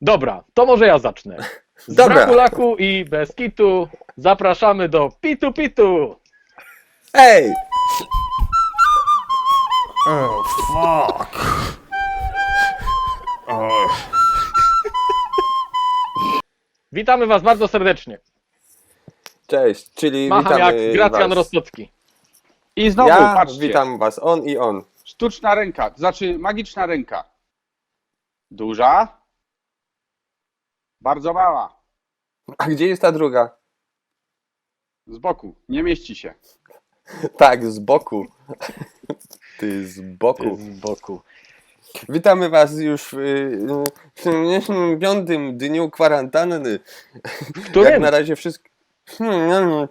Dobra, to może ja zacznę. Z Dobra. braku laku i bez kitu zapraszamy do Pitu Pitu. Ej! Oh, fuck. Oh. Witamy Was bardzo serdecznie. Cześć, czyli Macham jak witamy Gracjan was. Rostocki. I znowu, Ja patrzcie, witam was, on i on. sztuczna ręka, to znaczy magiczna ręka. Duża, bardzo mała, A gdzie jest ta druga? z boku, nie mieści się. Tak, z boku. Ty z boku. Z boku. Witamy was już w, y, w piątym dniu kwarantanny. W którym? Jak na razie wszystko.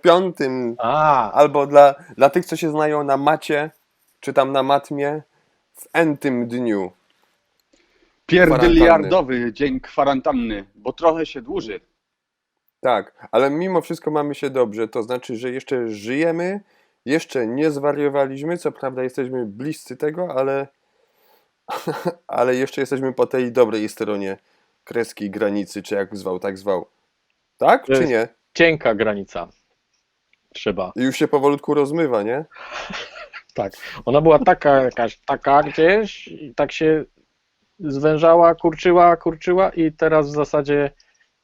Piątym. A, Albo dla, dla tych, co się znają na macie, czy tam na matmie, w entym dniu. Pierdyliardowy dzień kwarantanny, bo trochę się dłuży. Tak, ale mimo wszystko mamy się dobrze. To znaczy, że jeszcze żyjemy, jeszcze nie zwariowaliśmy. Co prawda, jesteśmy bliscy tego, ale, ale jeszcze jesteśmy po tej dobrej stronie kreski granicy, czy jak zwał, tak zwał. Tak, To czy jest- nie? cienka granica. Trzeba. I Już się powolutku rozmywa, nie? Tak. Ona była taka jakaś, taka gdzieś i tak się zwężała, kurczyła, kurczyła i teraz w zasadzie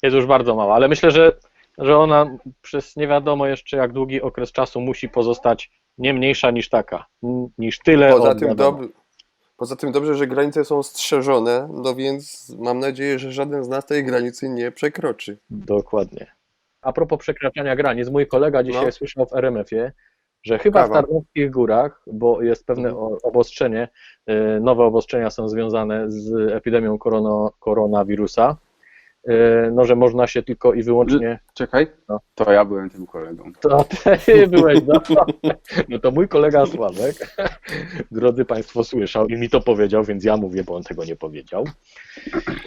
jest już bardzo mała. Ale myślę, że, że ona przez nie wiadomo jeszcze jak długi okres czasu musi pozostać nie mniejsza niż taka, niż tyle. Poza tym, dob- poza tym dobrze, że granice są strzeżone, no więc mam nadzieję, że żaden z nas tej granicy nie przekroczy. Dokładnie. A propos przekraczania granic, mój kolega dzisiaj No. słyszał w RMF-ie, że chyba w Kawa. Tarnowskich Górach, bo jest pewne Mhm. obostrzenie, y, nowe obostrzenia są związane z epidemią koronawirusa, y, no że można się tylko i wyłącznie... Czekaj, No. to ja byłem tym kolegą. To ty byłeś, no. no to mój kolega Sławek, drodzy Państwo, słyszał i mi to powiedział, więc ja mówię, bo on tego nie powiedział,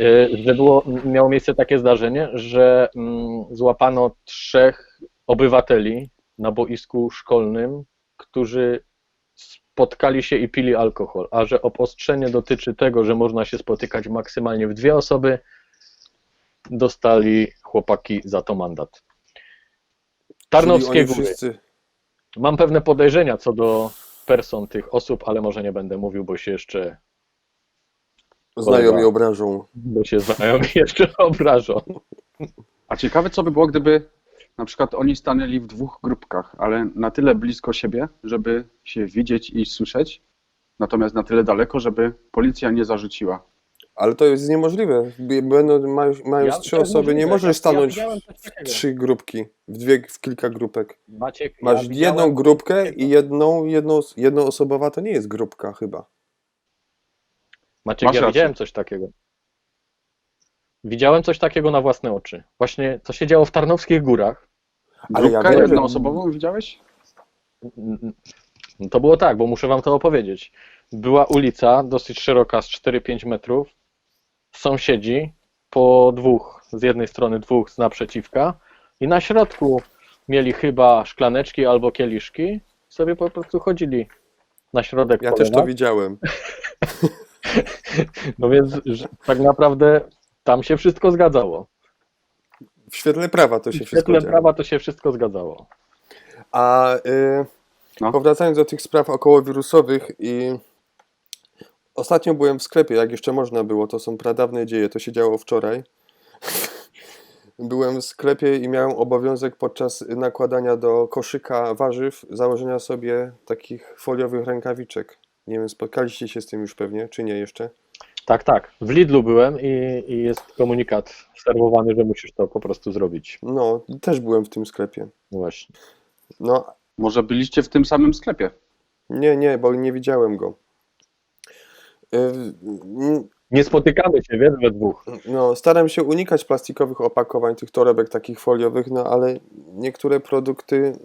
y, że było, miało miejsce takie zdarzenie, że mm, złapano trzech obywateli na boisku szkolnym, którzy spotkali się i pili alkohol, a że obostrzenie dotyczy tego, że można się spotykać maksymalnie w dwie osoby, dostali chłopaki za to mandat. Tarnowskie Góry. wszyscy, Mam pewne podejrzenia co do person tych osób, ale może nie będę mówił, bo się jeszcze, znajomi obrażą. bo się znajomi jeszcze obrażą. A ciekawe, co by było, gdyby na przykład oni stanęli w dwóch grupkach, ale na tyle blisko siebie, żeby się widzieć i słyszeć, natomiast na tyle daleko, żeby policja nie zarzuciła. Ale to jest niemożliwe. Będą, mając, mając Ja- trzy osoby, nie możesz Ja stanąć coś w trzy grupki, w dwie, w kilka grupek. Maciek, Masz ja jedną grupkę i jedną, jedną, jednoosobowa to nie jest grupka chyba. Maciek, Masz ja rację. widziałem coś takiego. Widziałem coś takiego na własne oczy. Właśnie co się działo w Tarnowskich Górach. Ale ja wiem, jednoosobową widziałeś? No To było tak, bo muszę wam to opowiedzieć. Była ulica dosyć szeroka, z 4-5 metrów. Sąsiedzi po dwóch, z jednej strony dwóch z naprzeciwka i na środku mieli chyba szklaneczki albo kieliszki. Sobie po prostu chodzili na środek Ja też to widziałem. No więc tak naprawdę tam się wszystko zgadzało. W świetle prawa to się W wszystko świetle działo. prawa to się wszystko zgadzało. A y, No. powracając do tych spraw okołowirusowych i ostatnio byłem w sklepie, jak jeszcze można było, to są pradawne dzieje, to się działo wczoraj. Byłem w sklepie i miałem obowiązek podczas nakładania do koszyka warzyw założenia sobie takich foliowych rękawiczek. Nie wiem, spotkaliście się z tym już pewnie, czy nie jeszcze? Tak, tak. W Lidlu byłem i, i jest komunikat serwowany, że musisz to po prostu zrobić. No, też byłem w tym sklepie. Właśnie. No, Może byliście w tym samym sklepie? nie, nie, bo nie widziałem go. Y, Nie spotykamy się, wiesz, we dwóch. No, staram się unikać plastikowych opakowań, tych torebek takich foliowych, no ale niektóre produkty,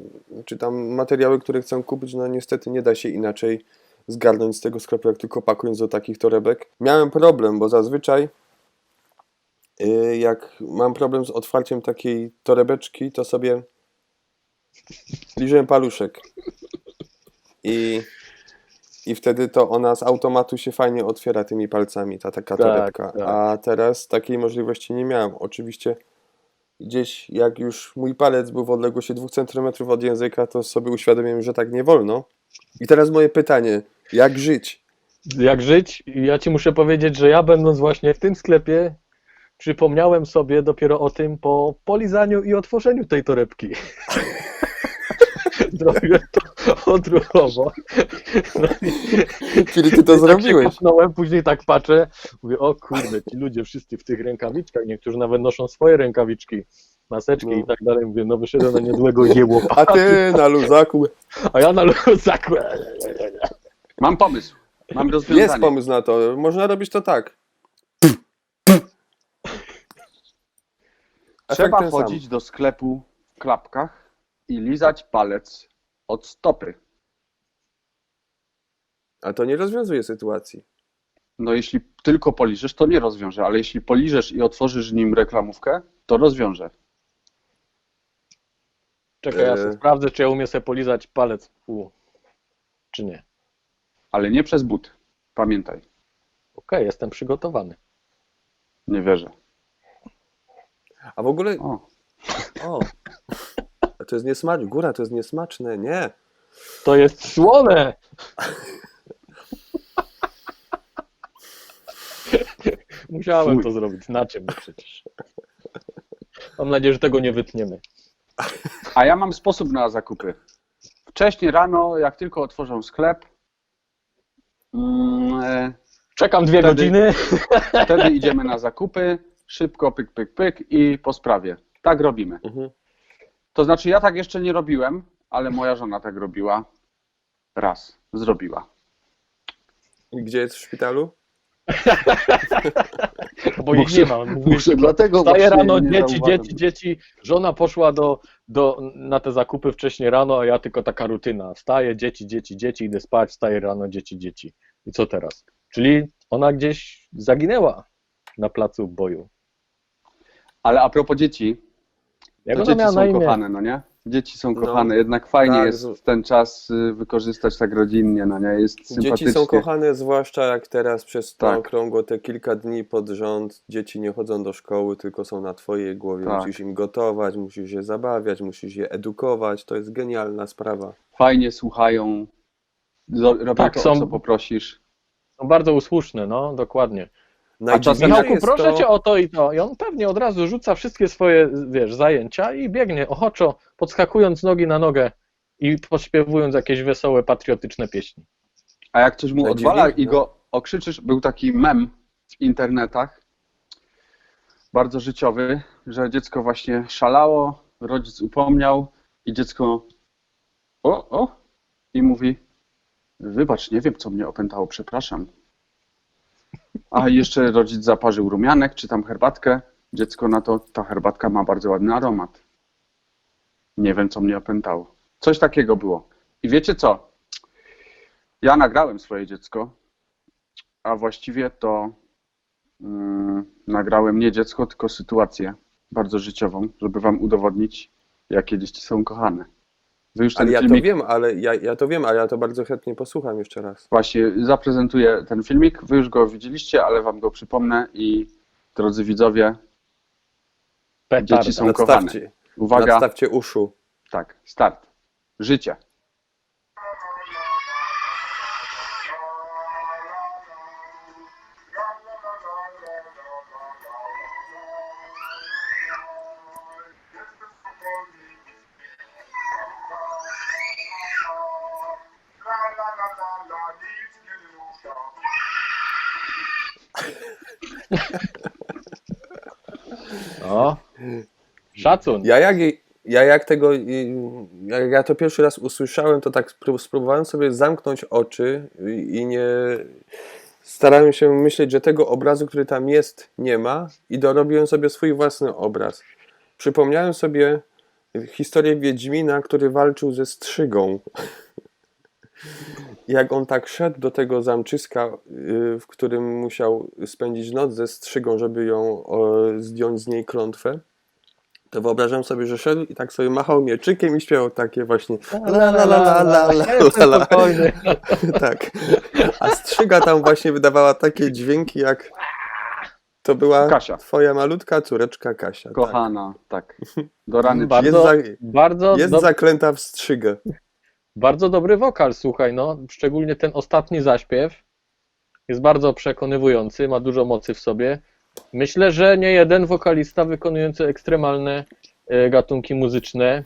czy tam materiały, które chcę kupić, no niestety nie da się inaczej zgarnąć z tego sklepu, jak tylko pakując do takich torebek. Miałem problem, bo zazwyczaj y, jak mam problem z otwarciem takiej torebeczki, to sobie liżyłem paluszek. I I wtedy to ona z automatu się fajnie otwiera tymi palcami, ta taka Tak, torebka. tak. A teraz takiej możliwości nie miałem. Oczywiście gdzieś jak już mój palec był w odległości 2 cm od języka, to sobie uświadomiłem, że tak nie wolno. I teraz moje pytanie, jak żyć? Jak żyć? Ja ci muszę powiedzieć, że ja będąc właśnie w tym sklepie, przypomniałem sobie dopiero o tym po polizaniu i otworzeniu tej torebki. Zrobiłem to odruchowo. No i Czyli ty to tak zrobiłeś. kopnąłem, później tak patrzę, mówię, o kurde, ci ludzie wszyscy w tych rękawiczkach, niektórzy nawet noszą swoje rękawiczki, maseczki No. i tak dalej. Mówię, no wyszedłem na niezłego jełopa, A ty na luzaku. a ja na luzaku. Mam pomysł. Mam rozwiązanie. Jest pomysł na to. Można robić to tak. Efekt Trzeba chodzić do sklepu w klapkach i lizać palec od stopy. A to nie rozwiązuje sytuacji. No jeśli tylko poliżesz, to nie rozwiąże, ale jeśli poliżesz i otworzysz nim reklamówkę, to rozwiąże. Czekaj, ja E. sobie sprawdzę, czy ja umiem sobie polizać palec u, czy nie. Ale nie przez but. Pamiętaj, Okej, jestem przygotowany. nie wierzę. A w ogóle, O, o, a to jest niesmaczne. Góra, to jest niesmaczne. Nie. To jest słone! Musiałem Fuj. to zrobić, na czym przecież. Mam nadzieję, że tego nie wytniemy. A ja mam sposób na zakupy. Wcześniej rano, jak tylko otworzę sklep, mm, e, Czekam dwie Wtedy- godziny. wtedy idziemy na zakupy, szybko, pyk, pyk, pyk i po sprawie. Tak robimy. Mhm. To znaczy, ja tak jeszcze nie robiłem, ale moja żona tak robiła. Raz zrobiła. Gdzie jest w szpitalu? Bo ich nie ma. Muszę dlatego właśnie rano, dzieci, dzieci, dzieci. Żona poszła do, do, na te zakupy wcześniej rano, a ja tylko taka rutyna. Wstaję, dzieci, dzieci, dzieci, idę spać, wstaję rano, dzieci, dzieci. I co teraz? Czyli ona gdzieś zaginęła na placu boju. Ale a propos dzieci, Jak to dzieci są kochane, no nie? Dzieci są No, kochane, jednak fajnie tak, jest ten czas y, wykorzystać tak rodzinnie, no nie? Jest sympatycznie. Dzieci są kochane, zwłaszcza jak teraz przez to Tak. okrągło te kilka dni pod rząd dzieci nie chodzą do szkoły, tylko są na twojej głowie. Tak. Musisz im gotować, musisz je zabawiać, musisz je edukować. To jest genialna sprawa. Fajnie słuchają, robią Tak, to, są- o co poprosisz. Są bardzo usłuszne, no, dokładnie. Najdziwniejsze Michałku, jest proszę to... cię o to i to. I on pewnie od razu rzuca wszystkie swoje, wiesz, zajęcia i biegnie ochoczo, podskakując nogi na nogę i podśpiewując jakieś wesołe, patriotyczne pieśni. A jak coś mu odwala i go okrzyczysz, był taki mem w internetach, bardzo życiowy, że dziecko właśnie szalało, rodzic upomniał i dziecko o, o i mówi wybacz, nie wiem co mnie opętało, przepraszam. A jeszcze rodzic zaparzył rumianek, czy tam herbatkę. Dziecko na to, ta herbatka ma bardzo ładny aromat. Nie wiem, co mnie opętało. Coś takiego było. I wiecie co? Ja nagrałem swoje dziecko, a właściwie to mm, nagrałem nie dziecko, tylko sytuację bardzo życiową, żeby wam udowodnić, jakie dzieci są kochane. Wy już ten Ale ja to filmik wiem, ale ja, ja to wiem, ale ja to bardzo chętnie posłucham jeszcze raz. właśnie zaprezentuję ten filmik. Wy już go widzieliście, ale wam go przypomnę i drodzy widzowie, Petarda. Dzieci są kochane. Uwaga, nadstawcie uszu. tak, start. Życie. O, szacun. Ja jak, ja jak tego, jak ja to pierwszy raz usłyszałem, to tak spró- spróbowałem sobie zamknąć oczy i nie starałem się myśleć, że tego obrazu, który tam jest, nie ma i dorobiłem sobie swój własny obraz. Przypomniałem sobie historię Wiedźmina, który walczył ze strzygą. Jak on tak szedł do tego zamczyska, y, w którym musiał spędzić noc ze strzygą, żeby ją zdjąć z niej klątwę, to wyobrażam sobie, że szedł i tak sobie machał mieczykiem i śpiewał takie właśnie La, la, la, la, la, la. Spokojny. tak. A strzyga tam właśnie wydawała takie dźwięki jak to była Kasia. twoja malutka córeczka Kasia. Tak. Kochana, tak. Do rany Bardzo- Jest, za, Bardzo, jest do, zaklęta w strzygę. Bardzo dobry wokal, słuchaj, no. Szczególnie ten ostatni zaśpiew jest bardzo przekonywujący, ma dużo mocy w sobie. Myślę, że nie jeden wokalista wykonujący ekstremalne e, gatunki muzyczne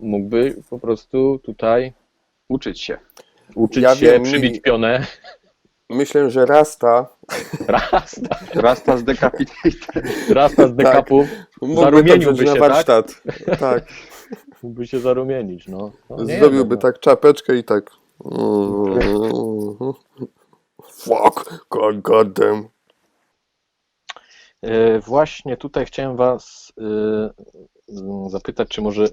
mógłby po prostu tutaj Uczyć się. uczyć Ja się, wiem, przybić pionę. Myślę, że Rasta Rasta, Rasta z Decapitated. rasta z dekapów. mógłby to na się, tak? warsztat. Tak. Mógłby się zarumienić, no. no nie Zrobiłby wiem, tak czapeczkę i tak. Fuck, god, god damn. E, Właśnie tutaj chciałem Was e, zapytać, czy może e,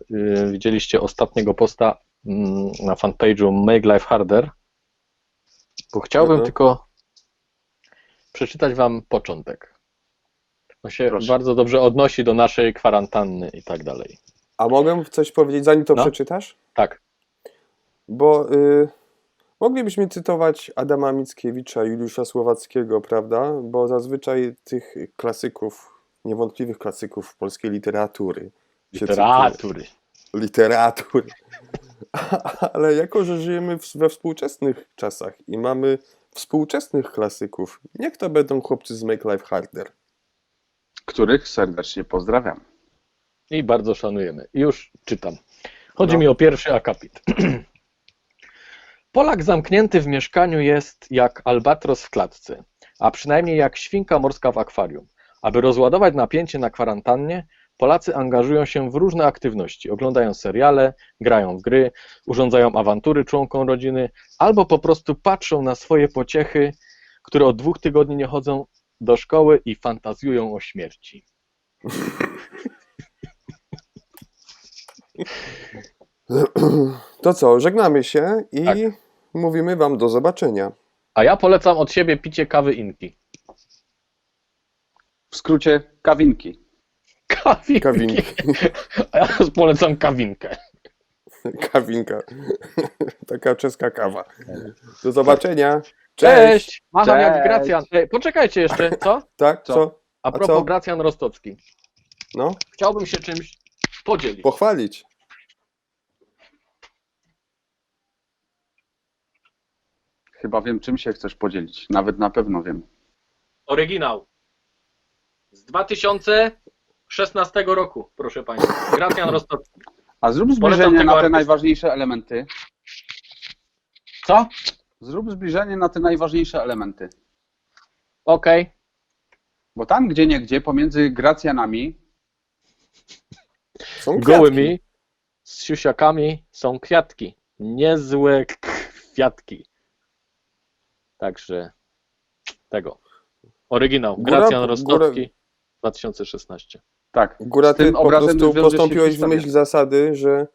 widzieliście ostatniego posta mm, na fanpage'u Make Life Harder, bo chciałbym Mhm. tylko przeczytać Wam początek. On się Proszę. bardzo dobrze odnosi do naszej kwarantanny i tak dalej. A mogę coś powiedzieć, zanim to No. przeczytasz? Tak, Bo y, moglibyśmy cytować Adama Mickiewicza, Juliusza Słowackiego, prawda? Bo zazwyczaj tych klasyków, niewątpliwych klasyków polskiej literatury. literatury. Literatury. Ale jako, że żyjemy w, we współczesnych czasach i mamy współczesnych klasyków, niech to będą chłopcy z Make Life Harder. Których serdecznie pozdrawiam. I bardzo szanujemy. Już czytam. Chodzi No. mi o pierwszy akapit. Polak zamknięty w mieszkaniu jest jak albatros w klatce, a przynajmniej jak świnka morska w akwarium. Aby rozładować napięcie na kwarantannie, Polacy angażują się w różne aktywności. Oglądają seriale, grają w gry, urządzają awantury członkom rodziny, albo po prostu patrzą na swoje pociechy, które od dwóch tygodni nie chodzą do szkoły i fantazjują o śmierci. To co, żegnamy się i Tak. mówimy Wam do zobaczenia. A ja polecam od siebie picie kawy Inki. W skrócie kawinki. Kawinki. Kawinki. A ja polecam kawinkę. Kawinka. Taka czeska kawa. Do zobaczenia. Cześć! Cześć. Macham jak Cześć. Gracjan. Ej, poczekajcie jeszcze, co? Tak, Co? co? A A propos co? Gracjan Rostocki. No, Chciałbym się czymś podzielić. pochwalić. Chyba wiem, czym się chcesz podzielić. Nawet na pewno wiem. Oryginał. Z 2016 roku, proszę Państwa. Gracjan Rostocki. A zrób zbliżenie na te najważniejsze elementy. Co? Zrób zbliżenie na te najważniejsze elementy. Okej. Bo tam gdzie nie gdzie pomiędzy Gracjanami Są kwiatki. Gołymi, z siusiakami są kwiatki. Niezłe kwiatki. Także tego. Oryginał. Góra- Gracjan góra- Rostocki 2016. tak. Góra, Z tym ty po obrazem prostu wiąże się postąpiłeś w historia. myśl zasady, że,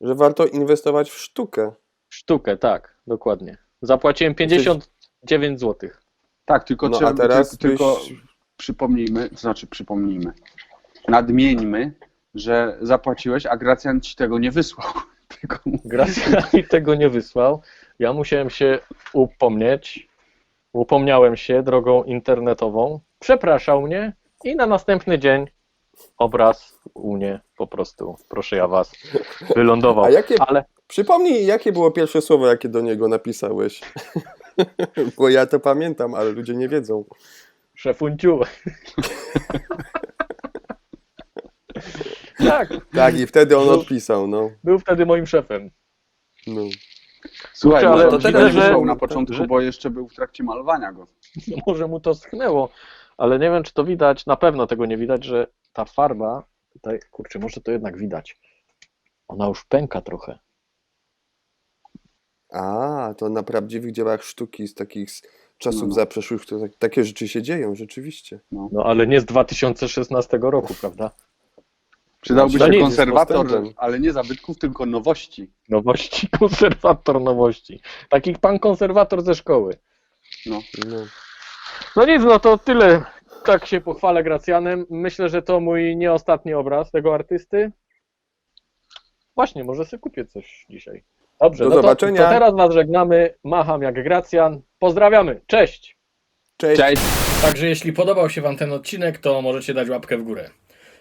że warto inwestować w sztukę. Sztukę, tak, dokładnie. Zapłaciłem 59 zł. Tak, tylko No trzeba, a teraz ty, tylko byś... przypomnijmy, to znaczy przypomnijmy, nadmieńmy, że zapłaciłeś, a Gracjan ci tego nie wysłał. Mu- Gracjan mi tego nie wysłał. Ja musiałem się upomnieć. Upomniałem się drogą internetową. Przepraszał mnie i na następny dzień obraz u mnie po prostu, proszę ja was, wylądował. A jakie, Ale przypomnij, jakie było pierwsze słowo, jakie do niego napisałeś? Bo ja to pamiętam, ale ludzie nie wiedzą. szefunciu. tak, Tak, i wtedy on No. odpisał, no. był wtedy moim szefem. no. Słuchaj, Kurczę, ale ale to to tego nie że- wysłał na początku, że- bo jeszcze był w trakcie malowania go. No może mu to schnęło, ale nie wiem, czy to widać, na pewno tego nie widać, że ta farba, tutaj, kurczę, może to jednak widać, ona już pęka trochę. A, to na prawdziwych dziełach sztuki z takich z czasów No, no. zaprzeszłych, to tak, takie rzeczy się dzieją, rzeczywiście. No ale nie z 2016 roku, prawda? Przydałby To się konserwator, ale nie zabytków, tylko nowości. Nowości, konserwator nowości. Taki pan konserwator ze szkoły. No. No nic, no to tyle tak się pochwalę Gracjanem. Myślę, że to mój nie ostatni obraz tego artysty. Właśnie, może sobie kupię coś dzisiaj. Dobrze, Do no to, zobaczenia. to teraz was żegnamy. Macham jak Gracjan. Pozdrawiamy. Cześć! Cześć. Cześć! Także jeśli podobał się Wam ten odcinek, to możecie dać łapkę w górę.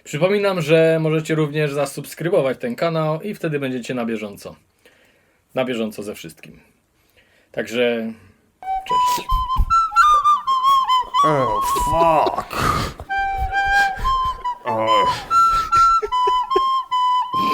Przypominam, że możecie również zasubskrybować ten kanał i wtedy będziecie na bieżąco. Na bieżąco ze wszystkim. Także cześć. Oh, fuck.